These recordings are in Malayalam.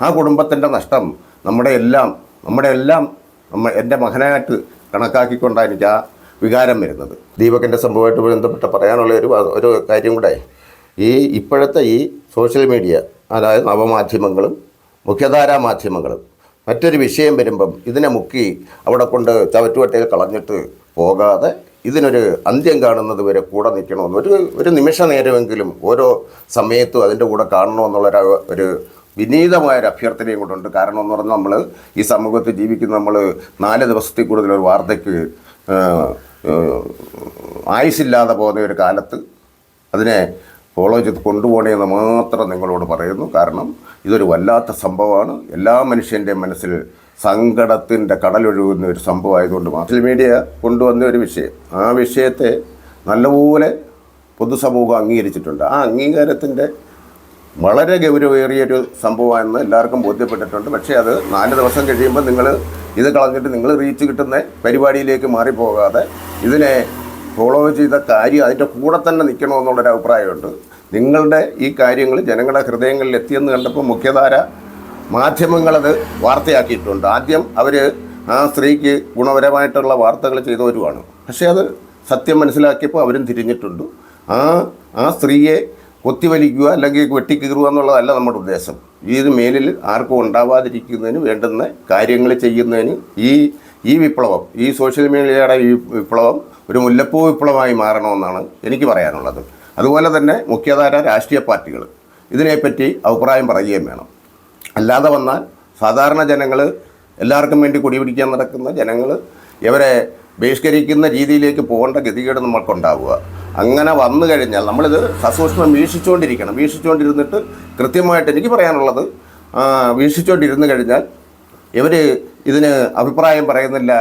ആ കുടുംബത്തിന്റെ നഷ്ടം നമ്മുടെ എല്ലാം നമ്മുടെ എല്ലാം നമ്മ എന്റെ മകനായിട്ട് കണക്കാക്കിക്കൊണ്ടാണ് എനിക്ക് ആ വികാരം വരുന്നത്. ദീപകിന്റെ സംഭവമായിട്ട് ബന്ധപ്പെട്ട് പറയാനുള്ള ഒരു ഒരു കാര്യം കൂടെ. ഈ ഇപ്പോഴത്തെ ഈ സോഷ്യൽ മീഡിയ അതായത് നവമാധ്യമങ്ങളും മുഖ്യധാരാ മാധ്യമങ്ങളും മറ്റൊരു വിഷയം വരുമ്പം ഇതിനെ മുക്കി അവിടെ കൊണ്ട് ചവറ്റുവട്ടയിൽ കളഞ്ഞിട്ട് പോകാതെ ഇതിനൊരു അന്ത്യം കാണുന്നത് വരെ കൂടെ നിൽക്കണമെന്ന്. ഒരു ഒരു നിമിഷ നേരമെങ്കിലും ഓരോ സമയത്തും അതിന്റെ കൂടെ കാണണമെന്നുള്ളൊരു ഒരു വിനീതമായ ഒരു അഭ്യർത്ഥനയും കൊണ്ടുണ്ട് കാരണം എന്ന് പറഞ്ഞാൽ നമ്മൾ ഈ സമൂഹത്തിൽ ജീവിക്കുന്ന നമ്മൾ നാല് ദിവസത്തിൽ കൂടുതൽ ഒരു വാർത്തയ്ക്ക് ആയുസില്ലാതെ പോകുന്ന ഒരു കാലത്ത് അതിനെ ഫോളോ ചെയ്ത് കൊണ്ടുപോകണമെന്ന് മാത്രം നിങ്ങളോട് പറയുന്നു. കാരണം ഇതൊരു വല്ലാത്ത സംഭവമാണ്. എല്ലാ മനുഷ്യന്റെയും മനസ്സിൽ സങ്കടത്തിന്റെ കടലൊഴുകുന്ന ഒരു സംഭവമായതുകൊണ്ട് സോഷ്യൽ മീഡിയ കൊണ്ടുവന്ന ഒരു വിഷയം. ആ വിഷയത്തെ നല്ലപോലെ പൊതുസമൂഹം അംഗീകരിച്ചിട്ടുണ്ട്. ആ അംഗീകാരത്തിന്റെ വളരെ ഗൗരവേറിയൊരു സംഭവമാണെന്ന് എല്ലാവർക്കും ബോധ്യപ്പെട്ടിട്ടുണ്ട്. പക്ഷേ അത് നാല് ദിവസം കഴിയുമ്പോൾ നിങ്ങൾ ഇത് കളഞ്ഞിട്ട് നിങ്ങൾ റീച്ച് കിട്ടുന്ന പരിപാടിയിലേക്ക് മാറിപ്പോകാതെ ഇതിനെ ഫോളോ ചെയ്ത കാര്യം അതിന്റെ കൂടെ തന്നെ നിൽക്കണമെന്നുള്ളൊരു അഭിപ്രായമുണ്ട്. നിങ്ങളുടെ ഈ കാര്യങ്ങൾ ജനങ്ങളുടെ ഹൃദയങ്ങളിൽ എത്തിയെന്ന് കണ്ടപ്പോൾ മുഖ്യധാര മാധ്യമങ്ങളത് വാർത്തയാക്കിയിട്ടുണ്ട്. ആദ്യം അവർ ആ സ്ത്രീക്ക് ഗുണപരമായിട്ടുള്ള വാർത്തകൾ ചെയ്തവരുമാണ് പക്ഷേ അത് സത്യം മനസ്സിലാക്കിയപ്പോൾ അവരും തിരിഞ്ഞിട്ടുണ്ട്. ആ ആ സ്ത്രീയെ കൊത്തിവലിക്കുക അല്ലെങ്കിൽ വെട്ടിക്കീറുക എന്നുള്ളതല്ല നമ്മുടെ ഉദ്ദേശം. ഈ മേലിൽ ആർക്കും ഉണ്ടാവാതിരിക്കുന്നതിന് വേണ്ടുന്ന കാര്യങ്ങൾ ചെയ്യുന്നതിന് ഈ ഈ വിപ്ലവം ഈ സോഷ്യൽ മീഡിയയുടെ ഈ വിപ്ലവം ഒരു മുല്ലപ്പൂ വിപ്ലവമായി മാറണമെന്നാണ് എനിക്ക് പറയാനുള്ളത്. അതുപോലെ തന്നെ മുഖ്യധാര രാഷ്ട്രീയ പാർട്ടികൾ ഇതിനെപ്പറ്റി അഭിപ്രായം പറയുകയും വേണം. അല്ലാതെ വന്നാൽ സാധാരണ ജനങ്ങൾ എല്ലാവർക്കും വേണ്ടി കുടിപിടിക്കാൻ നടക്കുന്ന ജനങ്ങൾ ഇവരെ ബഹിഷ്കരിക്കുന്ന രീതിയിലേക്ക് പോകേണ്ട ഗതികേട് നമ്മൾക്കുണ്ടാവുക. അങ്ങനെ വന്നു കഴിഞ്ഞാൽ നമ്മളിത് സസൂക്ഷ്മം വീക്ഷിച്ചുകൊണ്ടിരിക്കണം. വീക്ഷിച്ചുകൊണ്ടിരുന്നിട്ട് കൃത്യമായിട്ട് എനിക്ക് പറയാനുള്ളത് വീക്ഷിച്ചുകൊണ്ടിരുന്നു കഴിഞ്ഞാൽ ഇവർ ഇതിന് അഭിപ്രായം പറയുന്നില്ല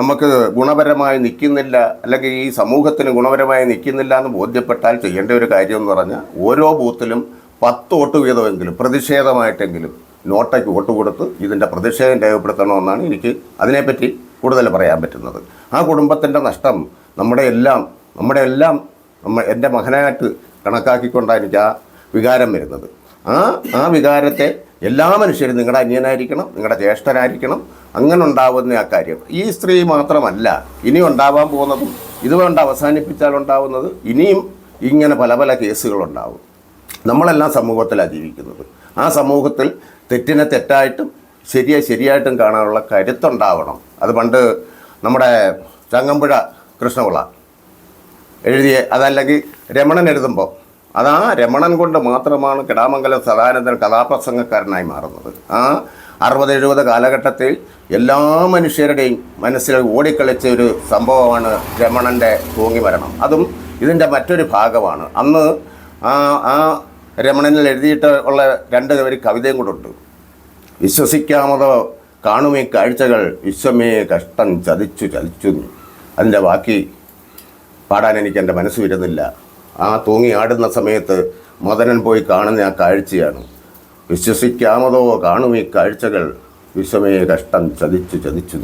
നമുക്ക് ഗുണപരമായി നിൽക്കുന്നില്ല അല്ലെങ്കിൽ ഈ സമൂഹത്തിന് ഗുണപരമായി നിൽക്കുന്നില്ല എന്ന് ബോധ്യപ്പെട്ടാൽ ചെയ്യേണ്ട ഒരു കാര്യം എന്ന് പറഞ്ഞാൽ ഓരോ ബൂത്തിലും പത്ത് വോട്ട് വീതമെങ്കിലും പ്രതിഷേധമായിട്ടെങ്കിലും നോട്ടയ്ക്ക് വോട്ട് കൊടുത്ത് ഇതിന്റെ പ്രതിഷേധം രേഖപ്പെടുത്തണമെന്നാണ് എനിക്ക് അതിനെപ്പറ്റി കൂടുതൽ പറയാൻ പറ്റുന്നത്. ആ കുടുംബത്തിന്റെ നഷ്ടം നമ്മുടെ എല്ലാം നമ്മുടെ എല്ലാം എന്റെ മകനായിട്ട് കണക്കാക്കിക്കൊണ്ടാണ് ആ വികാരം വരുന്നത്. ആ ആ വികാരത്തെ എല്ലാ മനുഷ്യരും നിങ്ങളുടെ അന്യനായിരിക്കണം നിങ്ങളുടെ ജ്യേഷ്ഠനായിരിക്കണം അങ്ങനെ ഉണ്ടാവുന്ന ആ കാര്യം. ഈ സ്ത്രീ മാത്രമല്ല ഇനി ഉണ്ടാവാൻ പോകുന്നതും ഇതുകൊണ്ട് അവസാനിപ്പിച്ചാൽ ഉണ്ടാവുന്നത് ഇനിയും ഇങ്ങനെ പല പല കേസുകളുണ്ടാവും. നമ്മളെല്ലാം സമൂഹത്തിലാണ് ജീവിക്കുന്നത്. ആ സമൂഹത്തിൽ തെറ്റിനെ തെറ്റായിട്ടും ശരിയെ ശരിയായിട്ടും കാണാനുള്ള കരുത്തുണ്ടാവണം. അത് പണ്ട് നമ്മുടെ ചങ്ങമ്പുഴ കൃഷ്ണപിള്ള എഴുതിയ അതല്ലെങ്കിൽ രമണൻ എഴുതുമ്പോൾ അതാ രമണൻ കൊണ്ട് മാത്രമാണ് കിടാമംഗലം സദാനന്ദൻ കഥാപ്രസംഗക്കാരനായി മാറുന്നത്. ആ അറുപത് എഴുപത് കാലഘട്ടത്തിൽ എല്ലാ മനുഷ്യരുടെയും മനസ്സിൽ ഓടിക്കളിച്ച ഒരു സംഭവമാണ് രമണന്റെ തൂങ്ങിമരണം. അതും ഇതിന്റെ മറ്റൊരു ഭാഗമാണ്. അന്ന് ആ ആ രമണനിൽ എഴുതിയിട്ട് ഉള്ള രണ്ട് ഒരു കവിതയും കൂടെ വിശ്വസിക്കാമതോ കാണുമീ കാഴ്ചകൾ വിശ്വമേ കഷ്ടം ചതിച്ചു ചലിച്ചു അതിന്റെ ബാക്കി പാടാൻ എനിക്ക് എന്റെ മനസ്സ് വരുന്നില്ല. ആ തൂങ്ങി ആടുന്ന സമയത്ത് മദനൻ പോയി കാണുന്ന ആ കാഴ്ചയാണ്. വിശ്വസിക്കാമതോ കാണും ഈ കാഴ്ചകൾ. വിശ്വമേ കഷ്ടം ചതിച്ചു ചതിച്ചു